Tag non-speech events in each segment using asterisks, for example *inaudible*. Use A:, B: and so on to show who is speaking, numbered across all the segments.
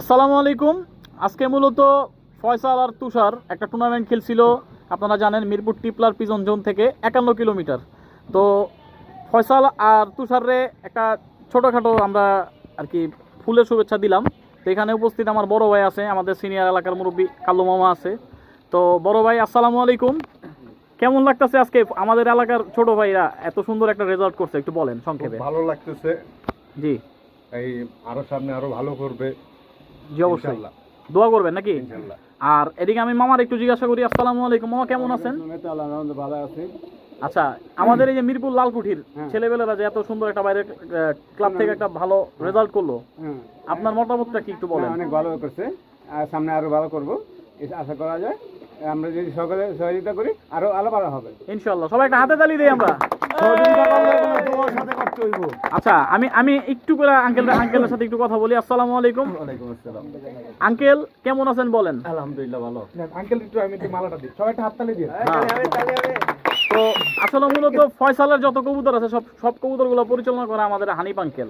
A: আসসালামু আলাইকুম। আজকে মূলত ফয়সাল আর তুষার একটা টুর্নামেন্ট খেলছিল আপনারা জানেন মিরপুর টিপলার পিজন জোন থেকে একান্ন কিলোমিটার। তো ফয়সাল আর তুষারে একটা ছোটোখাটো আমরা আর কি ফুলের শুভেচ্ছা দিলাম। তো এখানে উপস্থিত আমার বড় ভাই আছে আমাদের সিনিয়র এলাকার মুরব্বী কালো মামা আছে। তো বড় ভাই আসসালামু আলাইকুম। কেমন লাগতেছে আজকে? আমাদের এলাকার ছোট ভাইরা এত সুন্দর একটা রেজাল্ট করছে একটু বলেন সংক্ষেপে।
B: ভালো লাগতেছে।
A: জি।
B: এই আরও সামনে আরও ভালো করবে।
A: জি অবশ্যই।
B: ইনশাল্লাহ
A: দোয়া করবেন নাকি? আর এদিকে আমি মামার একটু জিজ্ঞাসা করি আসসালামু আলাইকুম। মামা কেমন আছেন?
C: ভালো আছি।
A: আচ্ছা আমাদের এই যে মিরপুর লালকুঠির
C: হ্যাঁ।
A: ছেলেবেলেরা যে এত সুন্দর একটা বাইরে ক্লাব থেকে একটা ভালো রেজাল্ট করল।
C: হ্যাঁ।
A: আপনার মতামতটা কি একটু বলেন?
C: অনেক ভালো করছে। আর সামনে আরও ভালো করব। আশা করা যায়। আমরা যদি সকলে সহযোগিতা করি আরও আরও ভালো হবে।
A: ইনশাল্লাহ সবাই একটা হাতে তালি দেই আমরা। আচ্ছা আমি আমি একটু করে আঙ্কেল আঙ্কেলের সাথে একটু কথা বলি। আসসালামু আলাইকুম।
C: আসসালাম।
A: আঙ্কেল কেমন আছেন বলেন?
C: আলহামদুলিল্লাহ ভালো। আঙ্কেল একটু আমি একটু মালাটা দিই। সবাই একটা হাততালি
A: তো আসলে মূলত ফয়সালের যত কবুতর আছে সব সব কবুতরগুলো পরিচালনা করে আমাদের হানিফ আঙ্কেল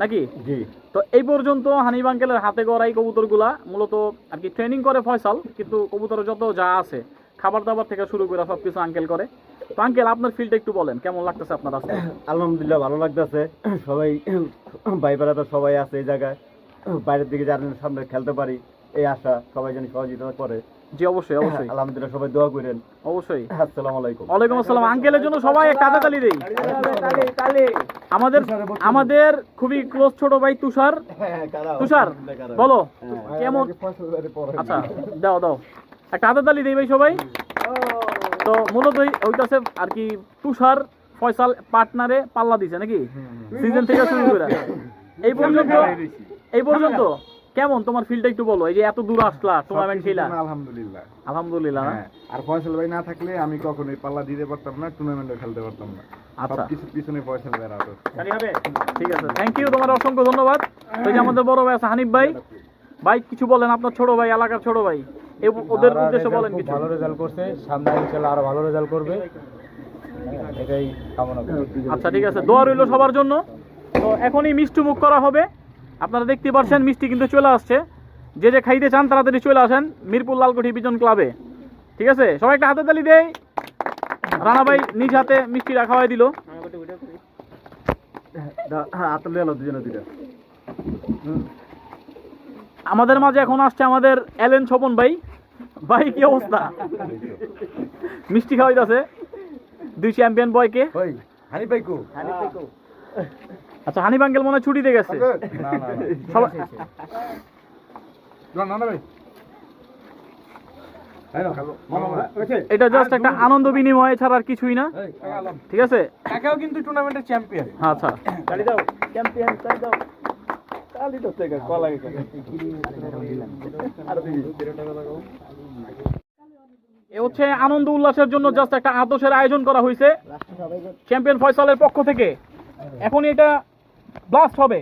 A: নাকি?
B: জি।
A: তো এই পর্যন্ত হানিফ আঙ্কেলের হাতে গড়া এই কবুতরগুলা মূলত আর কি ট্রেনিং করে ফয়সাল কিন্তু কবুতরের যত যা আছে খাবার দাবার থেকে শুরু করে সব কিছু আঙ্কেল করে। তো আঙ্কেল আপনার ফিল্ডটা একটু বলেন কেমন লাগতেছে আপনার আজকে? *coughs*
D: আলহামদুলিল্লাহ ভালো লাগতেছে। সবাই *coughs* ভাই বেড়াতে সবাই আছে এই জায়গায়। বাইরের দিকে যার সামনে খেলতে পারি এই আশা সবাই যেন সহযোগিতা করে।
A: জি অবশ্যই অবশ্যই। *coughs*
D: আলহামদুলিল্লাহ সবাই দোয়া করেন।
A: অবশ্যই।
D: আসসালামু আলাইকুম।
A: ওয়ালাইকুম আসসালাম। আঙ্কেলের জন্য সবাই একটা হাতে তালি দেই। আমাদের আমাদের খুবই ক্লোজ ছোট ভাই তুষার। তুষার বলো। কেমন? আচ্ছা দাও দাও। একটা হাতে তালি দেই ভাই সবাই। তো মূলত ওই- ওইটাছে আর কি তুষার ফয়সাল পার্টনারে পাল্লা দিছে নাকি? সিজন থেকে শুরু করে। এই পর্যন্ত এই পর্যন্ত কেমন তোমার ফিল্ডটা একটু বলো এই যে এত দূর আসলা টুর্নামেন্ট খেলা।
B: আলহামদুলিল্লাহ।
A: আলহামদুলিল্লাহ
B: হ্যাঁ। আর ফয়সাল ভাই না থাকলে আমি কখনোই পাল্লা দিতে পারতাম না টুর্নামেন্টও খেলতে পারতাম না।
A: আচ্ছা।
B: সবকিছু পিছনে ফয়সাল ভাই রাখো
A: ঠিক আছে। থ্যাংক ইউ তোমার অসংখ্য ধন্যবাদ। ওই যে আমাদের বড় ভাই আছে হানিফ ভাই। ভাই কিছু বলেন আপনার ছোট ভাই এলাকার ছোট ভাই। ওদের উদ্দেশ্যে বলেন কিছু।
C: ভালো রেজাল্ট করছে সামনে ইনশাআল্লাহ আরও ভালো রেজাল্ট করবে। এটাই কামনা করি।
A: আচ্ছা ঠিক আছে। দোয়া রইল সবার জন্য। তো এখনই মিষ্টি মুখ করা হবে। আপনারা দেখতে পাচ্ছেন মিষ্টি কিন্তু চলে আসছে। যে যে খাইতে চান তাড়াতাড়ি চলে আসেন মিরপুর লালকুঠি বিজন ক্লাবে ঠিক আছে? সবাই একটা হাতে তালি দেই। রানা ভাই নিজ হাতে মিষ্টি রাখা হয় দিল। আমাদের মাঝে এখন আসছে আমাদের এলেন স্বপন ভাই। ভাই কি অবস্থা? মিষ্টি খাওয়াইতেছে? দুই চ্যাম্পিয়ন বয়কে?
B: ওই হানি পাইকু
A: আচ্ছা হানি বাঙ্গেল মনে ছুটিতে গেছে।
B: না না
A: সবাই
B: না না না ভাই। হ্যালো। মামা
A: এটা জাস্ট একটা আনন্দ বিনিময় ছাড়া আর কিছুই না। ঠিক আছে?
C: একাও কিন্তু টুর্নামেন্টের চ্যাম্পিয়ন
A: আচ্ছা।
C: দাও। চ্যাম্পিয়ন দাও। তালি তো থেকে কলা গেছে
A: এ হচ্ছে আনন্দ উল্লাসের জন্য জাস্ট একটা আদর্শের আয়োজন করা হয়েছে চ্যাম্পিয়ন ফয়সালের পক্ষ থেকে। এখন এটা ব্লাস্ট হবে।